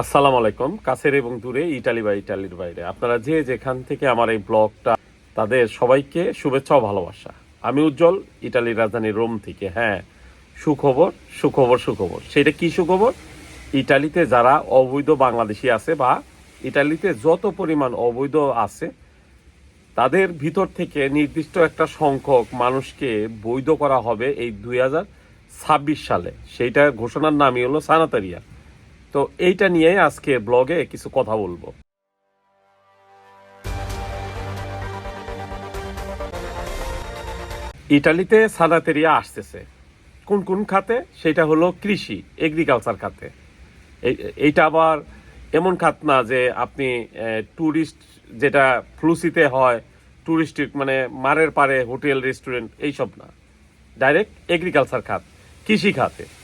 আসসালামু আলাইকুম, কাছের এবং দূরে, ইটালি বা ইটালির বাইরে। আপনারা যে যেখান থেকে আমার এই ব্লগটা, তাদের সবাইকে শুভেচ্ছা ও ভালোবাসা। আমি উজ্জ্বল, ইটালির রাজধানী রোম থেকে। হ্যাঁ সুখবর সুখবর সুখবর। সেটা কি সুখবর? ইটালিতে যারা অবৈধ বাংলাদেশি আছে বা ইটালিতে যত পরিমাণ অবৈধ আছে, তাদের ভিতর থেকে নির্দিষ্ট একটা সংখ্যক মানুষকে বৈধ করা হবে এই দুই সালে। সেইটা ঘোষণার নামই হলো সানাতারিয়া। তো এইটা নিয়ে আজকে ব্লগে কিছু কথা বলব। ইটালিতে সানাতেরিয়া আসতেছে। কোন কোন খাতে? সেটা হলো কৃষি এগ্রিকালচার খাতে। এই- এইটা আবার এমন খাত না যে আপনি ট্যুরিস্ট যেটা ফ্লুসিতে হয় ট্যুরিস্ট মানে মারের পারে হোটেল রেস্টুরেন্ট এইসব না। ডাইরেক্ট এগ্রিকালচার খাত, কৃষি খাতে।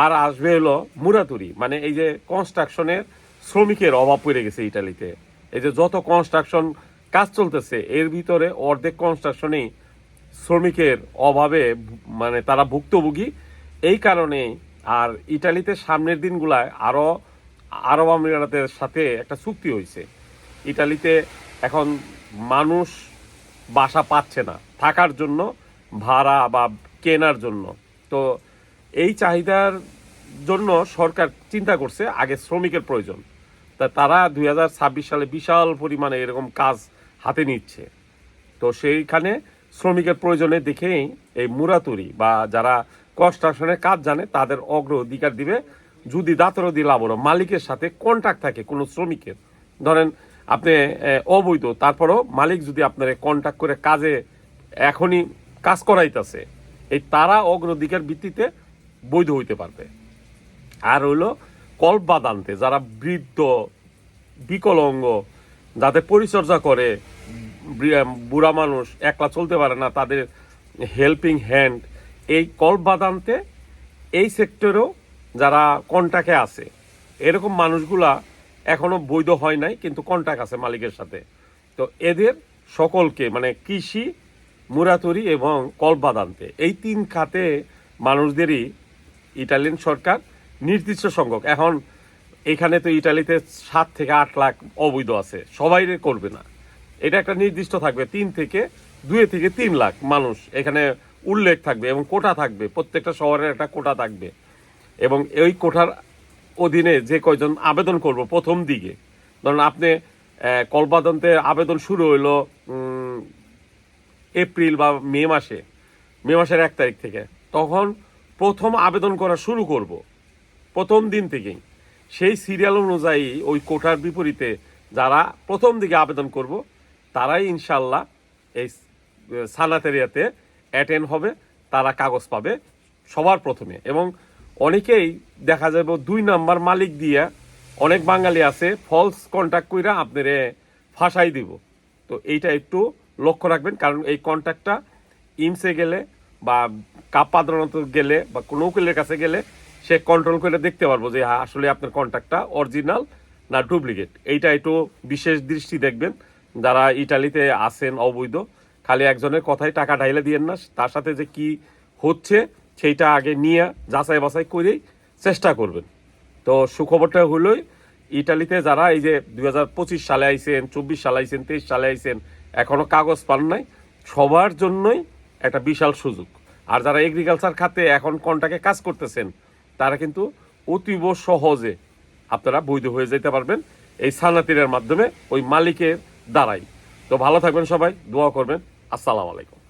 আর আসবে হলো মুরাতুরি মানে এই যে কনস্ট্রাকশনের শ্রমিকের অভাব পড়ে গেছে ইটালিতে। এই যে যত কনস্ট্রাকশন কাজ চলতেছে, এর ভিতরে অর্ধেক কনস্ট্রাকশনেই শ্রমিকের অভাবে মানে তারা ভুক্তভোগী। এই কারণে আর ইটালিতে সামনের দিনগুলায় আরও আরব আমিরাতের সাথে একটা চুক্তি হয়েছে। ইটালিতে এখন মানুষ বাসা পাচ্ছে না, থাকার জন্য, ভাড়া বা কেনার জন্য। তো এই চাহিদার জন্য সরকার চিন্তা করছে আগে শ্রমিকের প্রয়োজন। তা তারা দুই হাজার ছাব্বিশ সালে বিশাল পরিমাণে এরকম কাজ হাতে নিচ্ছে। তো সেইখানে শ্রমিকের প্রয়োজনে দেখেই এই মুরাতুরি বা যারা কনস্ট্রাকশনের কাজ জানে, তাদের অগ্রাধিকার দিবে। যদি দাতরদি লাভরও মালিকের সাথে কন্ট্রাক্ট থাকে কোনো শ্রমিকের। ধরেন আপনি অবৈধ, তারপরও মালিক যদি আপনার কন্ট্রাক্ট করে কাজে এখনই কাজ করাইতেছে, এই তারা অগ্রাধিকার ভিত্তিতে বৈধ হইতে পারবে। আর হইল কল্প বাদান্তে যারা বৃদ্ধ, বিকলাঙ্গ, যাদের পরিচর্যা করে বুড়া মানুষ, একলা চলতে পারে না, তাদের হেল্পিং হ্যান্ড এই কল্প বাদান্তে এই সেক্টরেও যারা কন্টাক্টে আছে, এরকম মানুষগুলা এখনও বৈধ হয় নাই, কিন্তু কন্টাক্ট আছে মালিকের সাথে। তো এদের সকলকে মানে কৃষি, মুরাতরি এবং কলবাদান্তে এই তিন খাতে মানুষদেরই ইটালিয়ান সরকার নির্দিষ্ট সংখ্যক। এখন এখানে তো ইটালিতে সাত থেকে আট লাখ অবৈধ আছে। সবাই করবে না। এটা একটা নির্দিষ্ট থাকবে তিন থেকে দুই থেকে তিন লাখ মানুষ। এখানে উল্লেখ থাকবে এবং কোটা থাকবে প্রত্যেকটা শহরের একটা কোটা থাকবে। এবং এই কোঠার অধীনে যে কয়জন আবেদন করব প্রথম দিকে। ধরুন আপনি আহ, কলবাদন্তে আবেদন শুরু হইল এপ্রিল বা মে মাসে। মে মাসের এক তারিখ থেকে। তখন প্রথম আবেদন করা শুরু করব। প্রথম দিন থেকেই। সেই সিরিয়াল অনুযায়ী ওই কোটার বিপরীতে যারা প্রথম দিকে আবেদন করব, তারাই ইনশাল্লাহ এই সানাতেরিয়াতে অ্যাটেন্ড হবে, তারা কাগজ পাবে সবার প্রথমে। এবং অনেকেই দেখা যাবে দুই নাম্বার মালিক দিয়া অনেক বাঙালি আছে ফলস কন্ট্যাক্ট কইরা আপনারে ফাঁসাই দিব। তো এইটা একটু লক্ষ্য রাখবেন, কারণ এই কন্ট্যাক্টটা ইমসে গেলে বা কাপাদ্রনত গেলে বা কোনো উকিলের কাছে গেলে সে কন্ট্রোল করে দেখতে পারব যে হ্যাঁ, আসলে আপনার কন্ট্রাক্টটা অরিজিনাল না ডুপ্লিকেট এইটা একটু বিশেষ দৃষ্টি দেখবেন। যারা ইটালিতে আছেন অবৈধ খালি একজনের কথায় টাকা ঢাইলে দিয়েন না তার সাথে যে কি হচ্ছে সেইটা আগে নিয়ে যাচাই বাছাই করেই চেষ্টা করবেন। তো সুখবরটা হলোই ইটালিতে যারা এই যে দু হাজার পঁচিশ সালে আইসেন চব্বিশ সালে আইছেন তেইশ সালে আইসেন এখনও কাগজ পান নাই সবার জন্যই একটা বিশাল সুযোগ। আর যারা এগ্রিকালচার খাতে এখন কন্টাকে কাজ করতেছেন, তারা কিন্তু অতীব সহজে আপনারা বৈধ হয়ে যেতে পারবেন এই সানাতিরের মাধ্যমে ওই মালিকের দ্বারাই। তো ভালো থাকবেন সবাই, দোয়া করবেন। আসসালামু আলাইকুম।